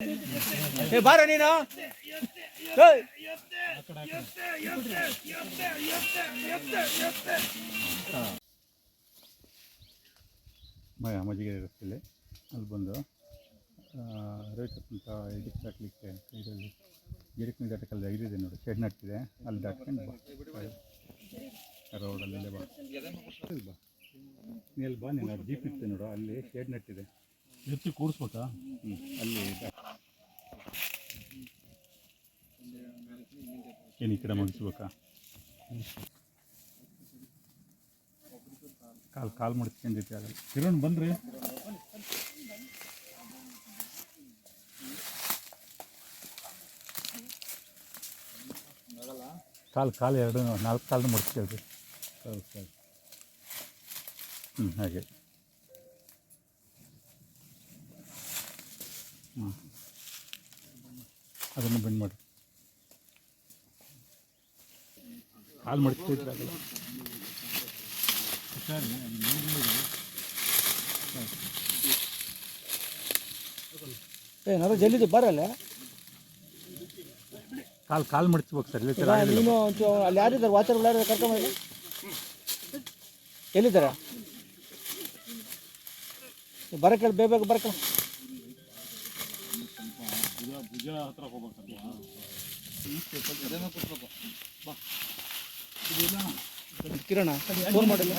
ಏ, ಬಾರ ನೀನು. ಏಯ್! ಮ ಮಜ್ಜಿಗೆರೆ ರಸ್ತೆಯಲ್ಲಿ ಅಲ್ಲಿ ಬಂದು ಅಂತ ಇದಕ್ಕೆ ಗಿರಿಕ್ ಇದರಲ್ಲಿ ಗಿಡಕ್ಕೆ ದಾಟಕಲ್ಲಿ ಇದಿದೆ ನೋಡಿ, ಶೆಡ್ ನಟ್ಟಿದೆ ಅಲ್ಲಿ ದಾಟ್ಕೊಂಡು ಬಾ. ರೋಡಲ್ಲಿ ಬಾ. ಬಾ. ನೀನು ಜೀಪ್ ಇತ್ತು ನೋಡು, ಅಲ್ಲಿ ಶೆಡ್ ನಟ್ಟಿದೆ ಎತ್ತಿ ಕೂಡಿಸ್ಬೇಕಾ ಹ್ಞೂ ಅಲ್ಲಿ ಏನು ಈ ಕಡೆ ಮುಗಿಸ್ಬೇಕಾ? ಕಾಲು ಕಾಲು ಮುಡಿಸ್ಕೊಂಡಿದ್ದೆ ಆಗಲ್ಲ ಕಿರಣ್ ಬನ್ರಿ. ಕಾಲು ಕಾಲು ಎರಡು ನಾಲ್ಕು ಕಾಲು ಮುಡಿಸ್ಕೊಳ್ರಿ. ಸರಿ ಸರಿ. ಹ್ಞೂ ಹಾಗೆ. ಹ್ಞೂ ಅದನ್ನು ಬೆಂಡ್ ಮಾಡಿ. ಕಾಲು ಮಡಿಸ್ತಿದ್ರೆ ಆಗಲ್ಲ. ಜಲ್ಲಿದ್ದು ಬರಲ್ಲ ಕಾಲು ಕಾಲು ಮಡಿಸ್ಬೇಕು ಸರ್ ನೀನು ಅಲ್ಲಿ ಯಾರಿದ್ದಾರೆ? ವಾಚರ್ ಯಾರು ಕರ್ಕೊಂಬಿ ಎಲ್ಲಿದ್ದಾರೆ? ಬರಕ್ಕೆ ಬೇಬೇಕು ಬೇಗ ಬೇಗ ಭುಜ ಹತ್ರ ಹೋಗ್ಬೇಕಲ್ವಾ ಕಿರಣ ಫೋನ್ ಮಾಡಿಲ್ಲ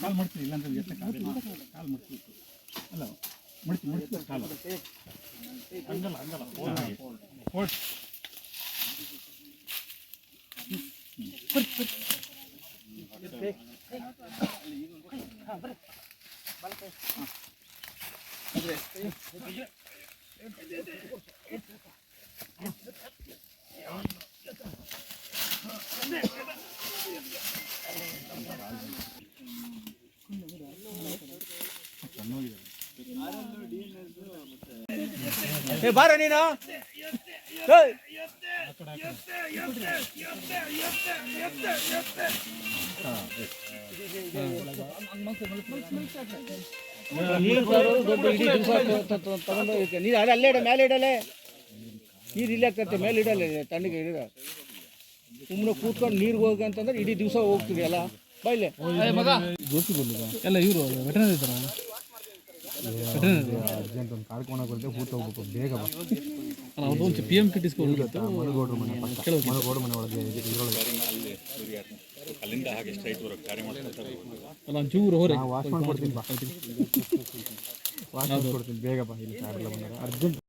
ಕಾಲ್ ಮಡಿಸ್ತೀನಿ ಇಲ್ಲಾಂದ್ರೆ ಎಷ್ಟು ಕಾಲ್ ಕಾಲ್ ಮಡಿಸ್ಬೇಕು ಅಲ್ಲ ಮಡಿಸಿ ಮಡಿಸ್ಬೇಕು ಕಾಲು ಹಂಗಲ್ಲ ಹಂಗಲ್ಲ ಫೋನ್ ಫೋನ್ ಬಾರ ನೀನು ಏಯ್! ನೀರು ಸಾರು ದೊಡ್ಡ ಹೋಗ್ತೀಯ. ನೀರು ಅಲ್ಲಿ ಇಡ ಮೇಲೆ ಇಡಲೆ ನೀರು ಇಲ್ಲೇ ಆಗ್ತೈತೆ ಮೇಲೆ ಇಡಲ್ಲ ತಣ್ಣಗೆ ಇಡ ಸುಮ್ಮನೆ ಕೂತ್ಕೊಂಡು ನೀರಿಗೆ ಹೋಗಿ ಅಂತಂದ್ರೆ ಇಡೀ ದಿವಸ ಹೋಗ್ತೀವಿ ಅಲ್ಲ ಬೈಲೆ ಎಲ್ಲ ಇವರು ವೆಟನರಿ ಇದ್ದಾರ ಅರ್ಜೆಂಟ್ ಒಂದು ಕಾರ್ಕೊಂಡೋಗಿ ಬರುತ್ತೆ ಊಟ ಹೋಗ್ಬೇಕು ಬೇಗ ಬಾ ಅವ್ರದ್ದು ಒಂದು ಪಿ ಎಂ ಕಿಟಿಸ್ಗೆ ಮನಗೋಡ್ರ ಮನೆ ಪಕ್ಕ ಮನೆ ಒಳಗೆ ಅಲ್ಲಿಂದ ಹಾಗೆ ಸ್ಟ್ರೈಟ್ ಬರೋಕೆ ದಾರಿ ಮಾಡ್ಕೊಳ್ತಾರೆ ಅಲ್ಲ ಒಂಚೂರು ಹೊರಗೆ ವಾಶ್ ಮಾಡ್ಕೊಡ್ತೀನಿ ಬಾ ವಾಶ್ ಮಾಡ್ಕೊಡ್ತೀನಿ ಬೇಗ ಬಾ ಇಲ್ಲಿ ಅರ್ಜೆಂಟ್